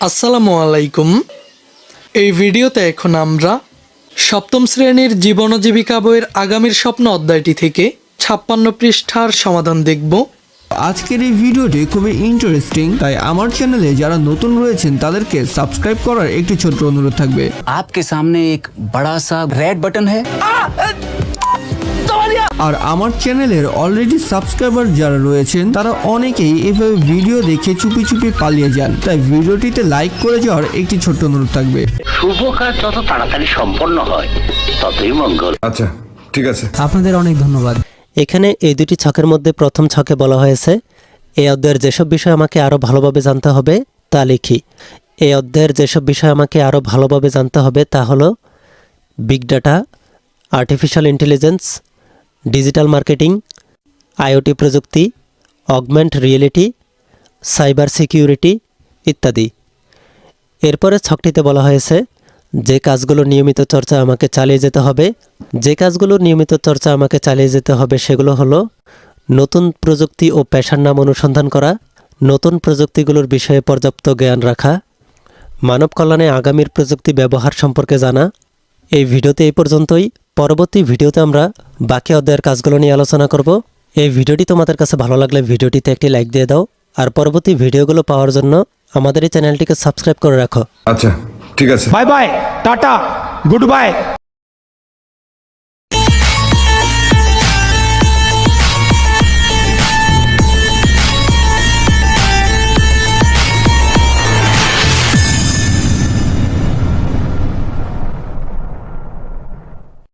আসসালামু আলাইকুম এই ভিডিওতে এখন আমরা সপ্তম শ্রেণীর জীবন ও জীবিকা বইয়ের আগামীর স্বপ্ন অধ্যায়টি থেকে ছাপ্পান্ন পৃষ্ঠার সমাধান দেখব আজকের এই ভিডিওটি খুবই ইন্টারেস্টিং তাই আমার চ্যানেলে যারা নতুন রয়েছেন তাদেরকে সাবস্ক্রাইব করার একটি ছোট্ট অনুরোধ থাকবে आपके सामने एक बड़ा सा रेड बटन है আর আমার চ্যানেলের অলরেডি সাবস্ক্রাইবার যারা রয়েছেন তারা অনেকেই এভাবে ভিডিও দেখে চুপি চুপি পালিয়ে যান। তাই ভিডিওটিতে লাইক করে যাওয়ার একটি ছোট্ট অনুরোধ থাকবে। শুভ কাজ যত তাড়াতাড়ি সম্পন্ন হয় ততই মঙ্গল। আচ্ছা ঠিক আছে। আপনাদের অনেক ধন্যবাদ। এখানে এই দুটি ছকের মধ্যে প্রথম ছকে বলা হয়েছে এই অধ্যায়ের যেসব বিষয় আমাকে আরও ভালোভাবে জানতে হবে তা লিখি। এই অধ্যায়ের যেসব বিষয় আমাকে আরও ভালোভাবে জানতে হবে তা হলো big data artificial intelligence digital marketing, IoT প্রযুক্তি, অগমেন্ট রিয়েলিটি, সাইবার সিকিউরিটি ইত্যাদি। এরপরে ছকটিতে বলা হয়েছে, যে কাজগুলো নিয়মিত চর্চা আমাকে চালিয়ে যেতে হবে, যে কাজগুলো নিয়মিত চর্চা আমাকে চালিয়ে যেতে হবে সেগুলো হলো নতুন প্রযুক্তি ও পেশার নাম অনুসন্ধান করা, নতুন প্রযুক্তিগুলোর বিষয়ে পর্যাপ্ত জ্ঞান রাখা, মানব কল্যাণে আগামীর প্রযুক্তি ব্যবহার সম্পর্কে জানা। এই ভিডিওতে এই পর্যন্তই। পরবর্তী ভিডিওতে আমরা বাকি অধ্যায়ের কাজগুলো নিয়ে আলোচনা করব। এই ভিডিওটি তোমাদের কাছে ভালো লাগলে ভিডিওটিতে একটি লাইক দিয়ে দাও। আর পরবর্তী ভিডিওগুলো পাওয়ার জন্য আমাদের এই চ্যানেলটিকে সাবস্ক্রাইব করে রাখো। আচ্ছা ঠিক আছে। Bye bye tata good bye.